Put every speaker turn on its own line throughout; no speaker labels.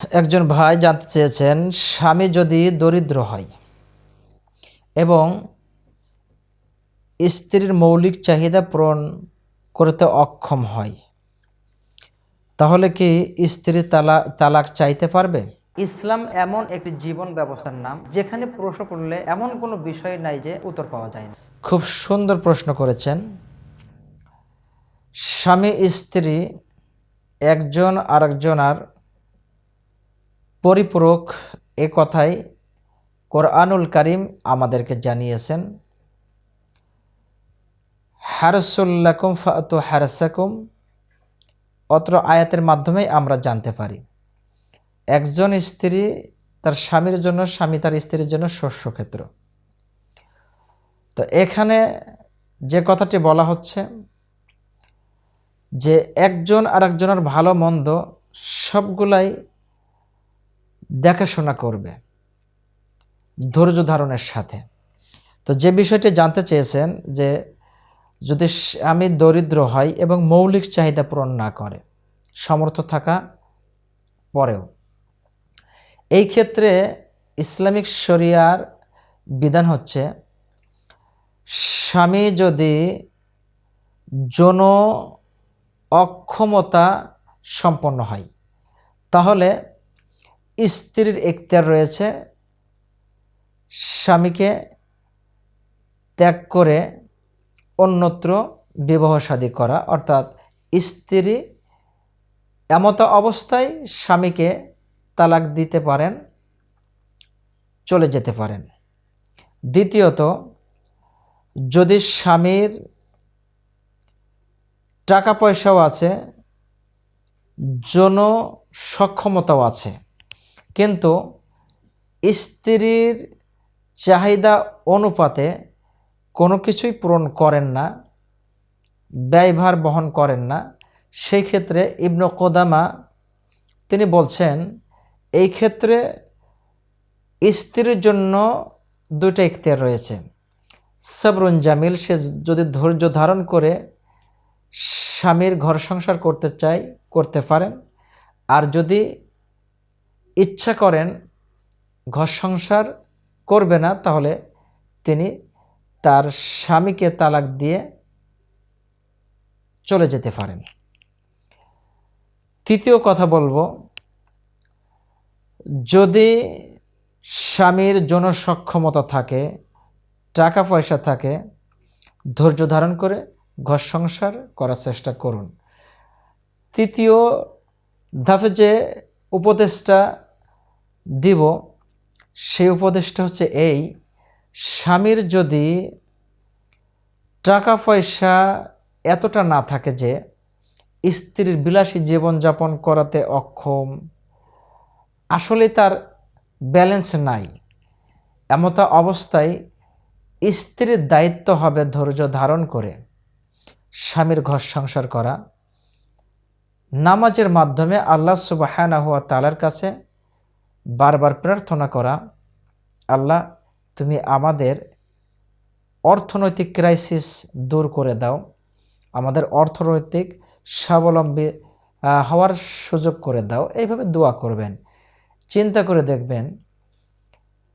একজন ভাই জানতে চেয়েছেন স্বামী যদি দরিদ্র হয় এবং স্ত্রীর মৌলিক চাহিদা পূরণ করতে অক্ষম হয় তাহলে কি স্ত্রী তালা তালাক চাইতে পারবে? ইসলাম এমন একটি জীবন ব্যবস্থার নাম যেখানে প্রশ্ন করলে এমন কোনো বিষয় নাই যে উত্তর পাওয়া যায় না। খুব সুন্দর প্রশ্ন করেছেন। স্বামী স্ত্রী একজন আরেকজনার পরিপূরক এ কথাই কোরআনুল করিম আমাদেরকে জানিয়েছেন। হারসুল্লাকুম ফাতু হারসাকুম, অত্র আয়াতের মাধ্যমে আমরা জানতে পারি। একজন স্ত্রী তার স্বামীর জন্য, স্বামী তার স্ত্রীর জন্য শস্যক্ষেত্র। তো এখানে যে কথাটি বলা হচ্ছে যে একজন আর একজনের ভালো মন্দ সবগুলাই দেখাশোনা করবে। ধৈর্য ধারণের সাথে। তো যে বিষয়টি জানতে চেয়েছেন যে যদি আমি দরিদ্র হয় এবং মৌলিক চাহিদা পূরণ না করে সমর্থ থাকা পরেও, এই ক্ষেত্রে ইসলামিক শরিয়ার বিধান হচ্ছে, স্বামী যদি যৌন অক্ষমতা সম্পন্ন হয়, তাহলে স্ত্রীর এখতিয়ার রয়েছে। স্বামীকে ত্যাগ করে অন্যত্র বিবাহ শাদী করা। অর্থাৎ স্ত্রী এমত অবস্থায় স্বামীকে তালাক দিতে পারেন, চলে যেতে পারেন। দ্বিতীয়ত, যদি স্বামীর টাকা পয়সাও আছে, যৌন সক্ষমতাও আছে কিন্তু স্ত্রীর চাহিদা অনুপাতে কোনো কিছুই পূরণ করেন না, ব্যয়ভার বহন করেন না। সেই ক্ষেত্রে ইবন কোদামা, তিনি বলছেন, এই ক্ষেত্রে স্ত্রীর জন্য দুটো ইখতিয়ার রয়েছে। সাবরুন জামিল, সে যদি ধৈর্য ধারণ করে স্বামীর ঘর সংসার করতে চায়, করতে পারেন। আর যদি ইচ্ছা করেন ঘর সংসার করবে না, তাহলে তিনি তার স্বামীকে তালাক দিয়ে চলে যেতে পারেন। তৃতীয় কথা বলব, যদি স্বামীর জনসক্ষমতা থাকে, টাকা পয়সা থাকে, ধৈর্য ধারণ করে ঘর সংসার করার চেষ্টা করুন। তৃতীয় ধাপে যে উপদেশটা দিব সেই উপদেশটা হচ্ছে এই, স্বামীর যদি টাকা পয়সা এতটা না থাকে যে স্ত্রীর বিলাসী জীবনযাপন করাতে অক্ষম, আসলে তার ব্যালেন্স নাই। এমতা অবস্থায় স্ত্রীর দায়িত্ব হবে ধৈর্য ধারণ করে স্বামীর ঘর সংসার করা। নামাজের মাধ্যমে আল্লাহ সুবাহানা হুয়া তালার কাছে বারবার প্রার্থনা করা, আল্লাহ, তুমি আমাদের অর্থনৈতিক ক্রাইসিস দূর করে দাও। আমাদের অর্থনৈতিক স্বাবলম্বী হওয়ার সুযোগ করে দাও। এইভাবে দোয়া করবেন। চিন্তা করে দেখবেন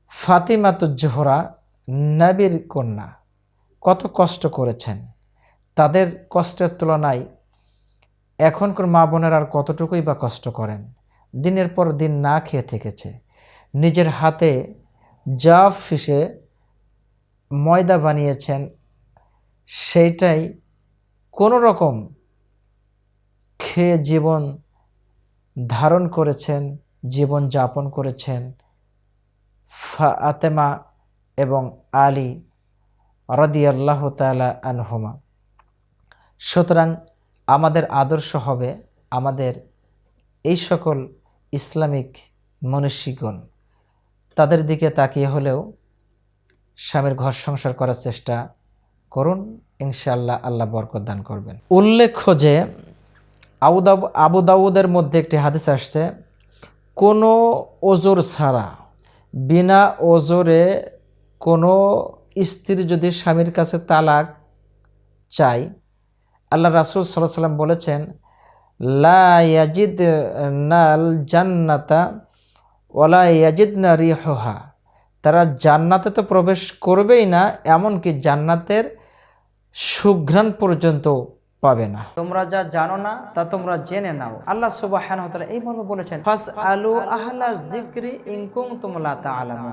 ফাতিমাতু জোহরা, নাবির কন্যা, কত কষ্ট করেছেন। তাদের কষ্টের তুলনায় এখনকার মা বোনের আর কতটুকুই বা কষ্ট করেন? দিনের পর দিন না খেয়ে থেকেছে। নিজের হাতে যা ফিসে ময়দা বানিয়েছেন, সেইটাই কোনো রকম খেয়ে জীবন ধারণ করেছেন, জীবন যাপন করেছেন ফাতেমা এবং আলী রদি আল্লাহ তালা আনহুমা। সুতরাং আমাদের আদর্শ হবে আমাদের এই সকল ইসলামিক মনীষীগণ তাদের দিকে তাকিয়ে হলেও স্বামীর ঘর সংসার করার চেষ্টা করুন ইনশাল্লাহ আল্লাহ বরকত দান করবেন। উল্লেখ্য যে আবুদাব আবু দাউদের মধ্যে একটি হাদিস আসছে, কোনো ওজোর ছাড়া, বিনা ওজোরে কোনো স্ত্রী যদি স্বামীর কাছে তালাক চায়, আল্লাহ রাসুল সাল্লাহ সাল্লাম বলেছেন লা ইয়াজিদ নাল জান্নাতা ওলা ইয়াজিদ না রিহা তারা জান্নাতে তো প্রবেশ করবেই না, এমনকি জান্নাতের সুঘ্রাণ পর্যন্ত পাবে না। তোমরা যা জানো না, তা তোমরা জেনে নাও। আল্লাহ তাআলা এই মর্মে বলেছেন ফাস আলু আহলা যিকরি ইন কুনতুম তা তা'লামুন